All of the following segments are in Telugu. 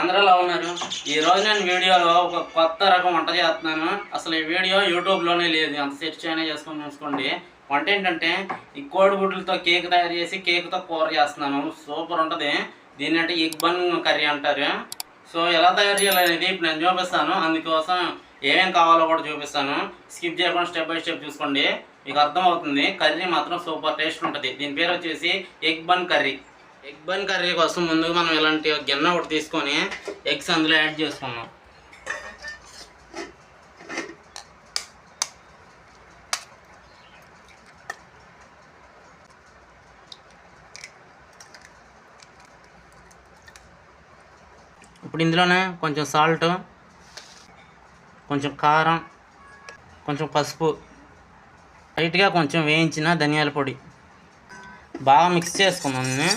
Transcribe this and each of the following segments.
అందరూ ఎలా ఉన్నారు ఈరోజు నేను వీడియోలో ఒక కొత్త రకం వంట చేస్తున్నాను. అసలు ఈ వీడియో యూట్యూబ్లోనే లేదు. అంత సెర్చ్ అయినా చేసుకొని చూసుకోండి. వంట ఏంటంటే ఈ కోడిగుడ్లతో కేక్ తయారు చేసి కేక్తో కూర చేస్తున్నాను. సూపర్ ఉంటుంది. దీన్ని అంటే ఎగ్ బన్ కర్రీ అంటారు. సో ఎలా తయారు చేయాలనేది ఇప్పుడు నేను చూపిస్తాను. అందుకోసం ఏమేం కావాలో కూడా చూపిస్తాను. స్కిప్ చేయకుండా స్టెప్ బై స్టెప్ చూసుకోండి. మీకు అర్థమవుతుంది. కర్రీ మాత్రం సూపర్ టేస్ట్ ఉంటుంది. దీని పేరు వచ్చేసి egg bun curry. Egg bun curry కోసం ముందుగా మనం ఇలాంటి గిన్నె ఒకటి తీసుకొని ఎగ్స్ అందులో యాడ్ చేసుకున్నాం ఇప్పుడు ఇందులోనే కొంచెం సాల్ట్ కొంచెం కారం కొంచెం పసుపు లైట్గా కొంచెం వేయించిన ధనియాల పొడి. బాగా మిక్స్ చేసుకున్నాను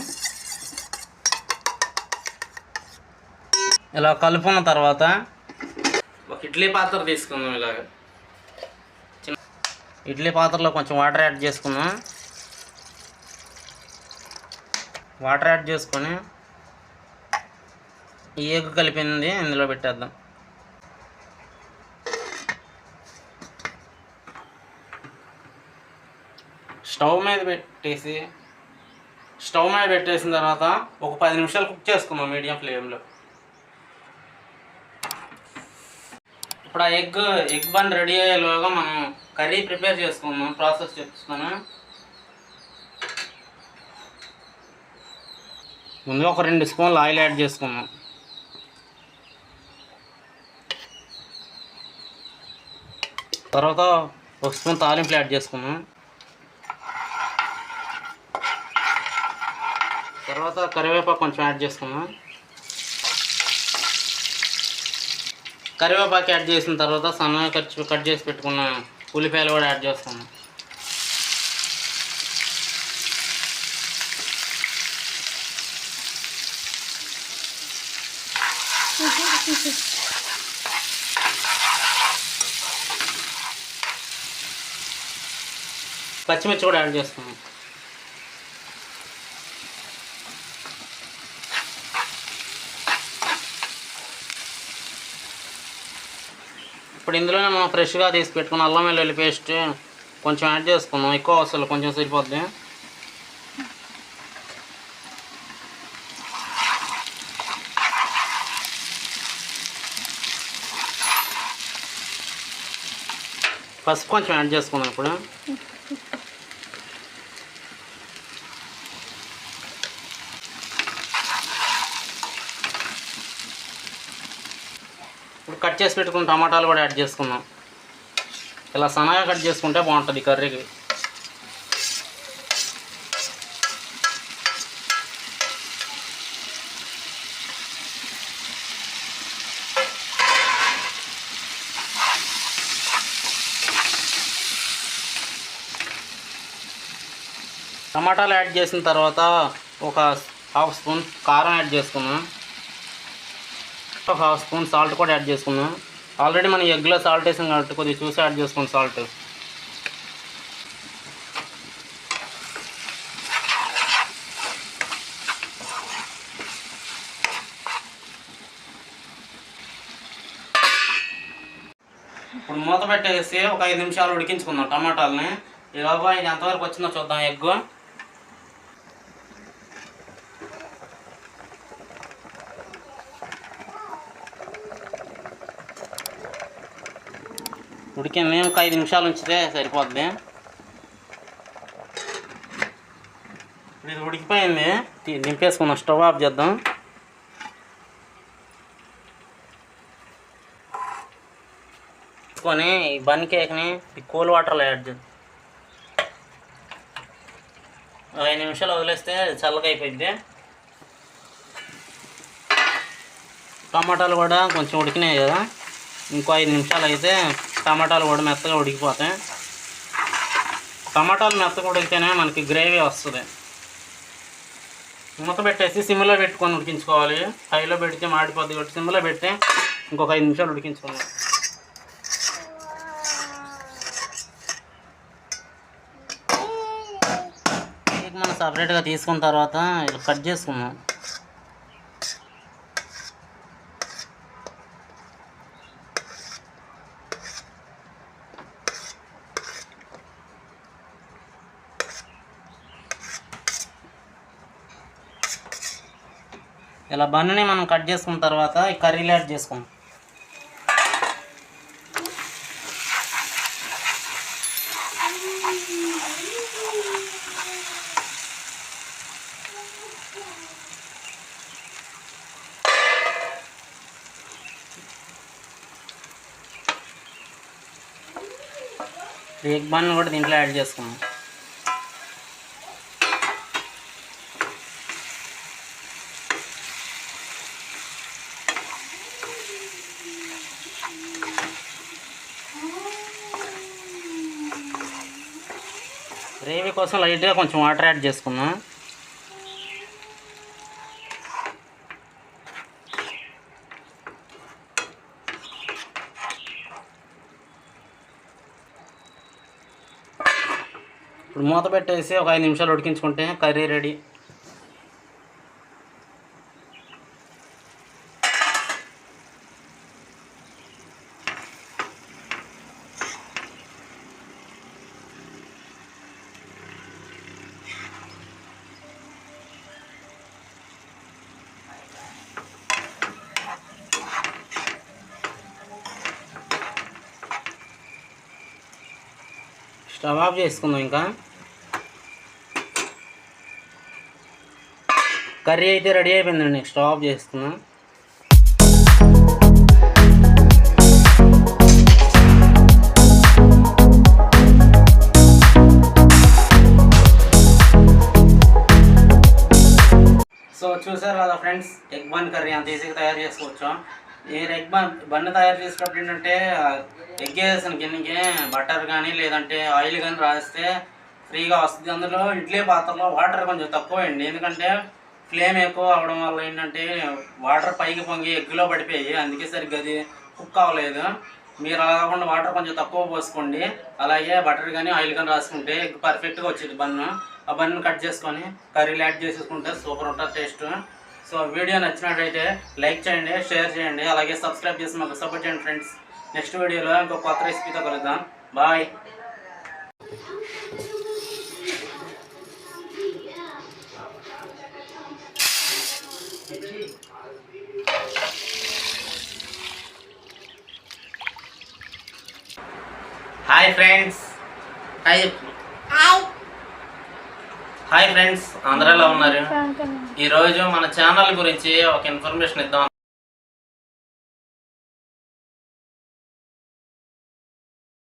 ఇలా కలుపుకున్న తర్వాత ఒక ఇడ్లీ పాత్ర తీసుకుందాం ఇలాగ. చిన్న ఇడ్లీ పాత్రలో కొంచెం వాటర్ యాడ్ చేసుకుందాం. వాటర్ యాడ్ చేసుకొని ఈ ఎగ్ కలిపింది ఇందులో పెట్టేద్దాం. స్టవ్ మీద పెట్టేసి స్టవ్ మీద పెట్టేసిన తర్వాత ఒక పది నిమిషాలు కుక్ చేసుకుందాం మీడియం ఫ్లేమ్లో. ఇప్పుడు ఆ ఎగ్ ఎగ్ బన్ రెడీ అయ్యేలోగా మనం కర్రీ ప్రిపేర్ చేసుకుందాం ప్రాసెస్ చెప్తాను ముందుగా ఒక రెండు స్పూన్లు ఆయిల్ యాడ్ చేసుకుందాం. తర్వాత ఒక స్పూన్ తాలింపులు యాడ్ చేసుకుందాం. తర్వాత కరివేపాకు కొంచెం యాడ్ చేసుకుందాం. కరివేపాకు యాడ్ చేసిన తర్వాత సన్నగా కట్ కట్ చేసి పెట్టుకున్న ఉల్లిపాయలు కూడా యాడ్ చేస్తాను. పచ్చిమిర్చి కూడా యాడ్ చేస్తాను. ఇప్పుడు ఇందులోనే మనం ఫ్రెష్గా తీసి పెట్టుకున్న అల్లం వెల్లుల్లి పేస్ట్ కొంచెం యాడ్ చేసుకుందాం. ఎక్కువ అసలు కొంచెం సరిపోద్ది. పసుపు కొంచెం యాడ్ చేసుకుందాం ఇప్పుడు. ఇప్పుడు కట్ చేసి పెట్టుకున్న టమాటాలు కూడా యాడ్ చేసుకుందాం. ఇలా సన్నగా కట్ చేసుకుంటే బాగుంటుంది కర్రీకి. టమాటాలు యాడ్ చేసిన తర్వాత ఒక హాఫ్ స్పూన్ కారం యాడ్ చేసుకున్నాం ఒక హాఫ్ స్పూన్ సాల్ట్ కూడా యాడ్ చేసుకున్నాం ఆల్రెడీ మనం ఎగ్లో సాల్ట్ వేసాం కాబట్టి కొద్దిగా చూసి యాడ్ చేసుకోండి సాల్ట్. ఇప్పుడు మూత పెట్టేసి ఒక ఐదు నిమిషాలు ఉడికించుకుందాం టమాటాలని. ఈలోగా ఇది ఎంతవరకు వచ్చిందో చూద్దాం ఎగ్గు. ఉడికింది ఒక ఐదు నిమిషాలు ఉంచితే సరిపోద్ది. ఇది ఉడికిపోయింది. నింపేసుకున్నాం స్టవ్ ఆఫ్ చేద్దాం. తీసుకొని ఈ బన్ కేక్ని ఈ కూల్ వాటర్లో యాడ్ చేద్దాం ఐదు నిమిషాలు వదిలేస్తే చల్లగా అయిపోయింది టమాటాలు కూడా కొంచెం ఉడికినాయి కదా. ఇంకో ఐదు నిమిషాలు అయితే టమాటాలు కూడా మెత్తగా ఉడికిపోతాయి టమాటాలు మెత్తగా ఉడికితేనే మనకి గ్రేవీ వస్తుంది. మూత పెట్టేసి సిమ్లో పెట్టుకొని ఉడికించుకోవాలి. హైలో పెడితే మాడిపోద్ది కాబట్టి సిమ్లో పెట్టి ఇంకొక ఐదు నిమిషాలు ఉడికించుకోవాలి. కేక్ మనం సపరేట్గా తీసుకున్న తర్వాత ఇలా కట్ చేసుకుందాం. ఇలా బన్నుని మనం కట్ చేసుకున్న తర్వాత ఈ కర్రీలో యాడ్ చేసుకుందాం. ఎగ్ బన్ కూడా దీంట్లో యాడ్ చేసుకున్నాం గ్రేవీ కోసం లైట్గా కొంచెం వాటర్ యాడ్ చేసుకుందాం. ఇప్పుడు మూత పెట్టేసి ఒక ఐదు నిమిషాలు ఉడికించుకుంటే కర్రీ రెడీ. స్టవ్ ఆఫ్ చేసుకుందాం ఇంకా. కర్రీ అయితే రెడీ అయిపోయిందండి స్టవ్ ఆఫ్ చేసుకుందాం. సో చూసారు కదా ఫ్రెండ్స్ ఎగ్ బన్ కర్రీ అంత ఈజీగా తయారు చేసుకోవచ్చు. ఈ ఎగ్ బన్ బన్ తయారు చేసేటప్పుడు ఏంటంటే ఎగ్ వేసిన గిన్నెకి బటర్ కానీ లేదంటే ఆయిల్ కానీ రాస్తే ఫ్రీగా వస్తుంది. అందులో ఇడ్లీ పాత్రలో వాటర్ కొంచెం తక్కువ ఎందుకంటే ఫ్లేమ్ ఎక్కువ అవడం వల్ల ఏంటంటే వాటర్ పైకి పొంగి ఎగ్గులో పడిపోయి అందుకే సరిగ్గా అది కుక్ అవ్వలేదు. మీరు అలా కాకుండా వాటర్ కొంచెం తక్కువ పోసుకోండి. అలాగే బటర్ కానీ ఆయిల్ కానీ రాసుకుంటే ఎగ్ పర్ఫెక్ట్గా వచ్చేది బన్ను. ఆ బన్ను కట్ చేసుకొని కర్రీలు యాడ్ చేసేసుకుంటే సూపర్ ఉంటుంది టేస్ట్. సో వీడియో నచ్చినట్టయితే లైక్ చేయండి షేర్ చేయండి అలాగే సబ్స్క్రైబ్ చేసి మాకు సపోర్ట్ చేయండి ఫ్రెండ్స్. నెక్స్ట్ వీడియోలో ఇంకో కొత్త రెసిపీతో కలుద్దాం. Bye. Hi friends hi hi friends అందరూ ఎలా ఉన్నారు? ఈరోజు మన ఛానల్ గురించి ఒక ఇన్ఫర్మేషన్ ఇద్దాం